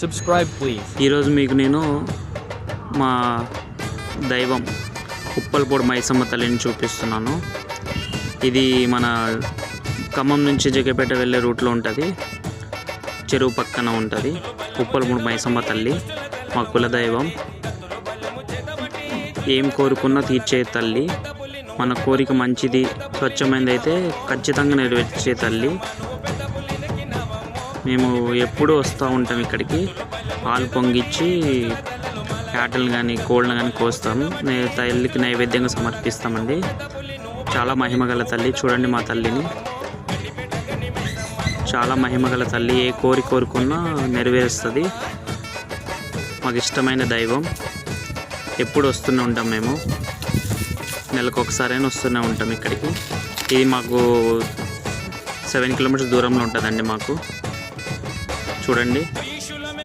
Subscribe please ఈరోజు మీకు నేను మా దైవం ఉప్పల్పూడి మైసమ్మ తల్లిని చూపిస్తున్నాను. ఇది మన ఖమ్మం నుంచి జగ్గపేట వెళ్ళే రూట్లో ఉంటుంది. చెరువు పక్కన ఉంటుంది. ఉప్పలపూడి మైసమ్మ తల్లి మా కులదైవం ఏం కోరుకున్నా తీర్చే తల్లి. మన కోరిక మంచిది స్వచ్ఛమైనది అయితే ఖచ్చితంగా నెరవేర్చే తల్లి. మేము ఎప్పుడూ వస్తూ ఉంటాం ఇక్కడికి. పాలు పొంగిచ్చి క్యాటల్ని కానీ కోళ్ళను కానీ కోస్తాము. నే- తల్లికి నైవేద్యంగా సమర్పిస్తామండి. చాలా మహిమగల తల్లి చూడండి మా తల్లిని. చాలా మహిమగల తల్లి ఏ కోరి కోరుకున్నా నెరవేరుస్తుంది. మాకు ఇష్టమైన దైవం. ఎప్పుడు వస్తూనే ఉంటాం మేము. నెలకు ఒకసారైనా వస్తూనే ఉంటాం ఇక్కడికి. ఇది మాకు సెవెన్ కిలోమీటర్స్ దూరంలో ఉంటుందండి మాకు. చూడండి.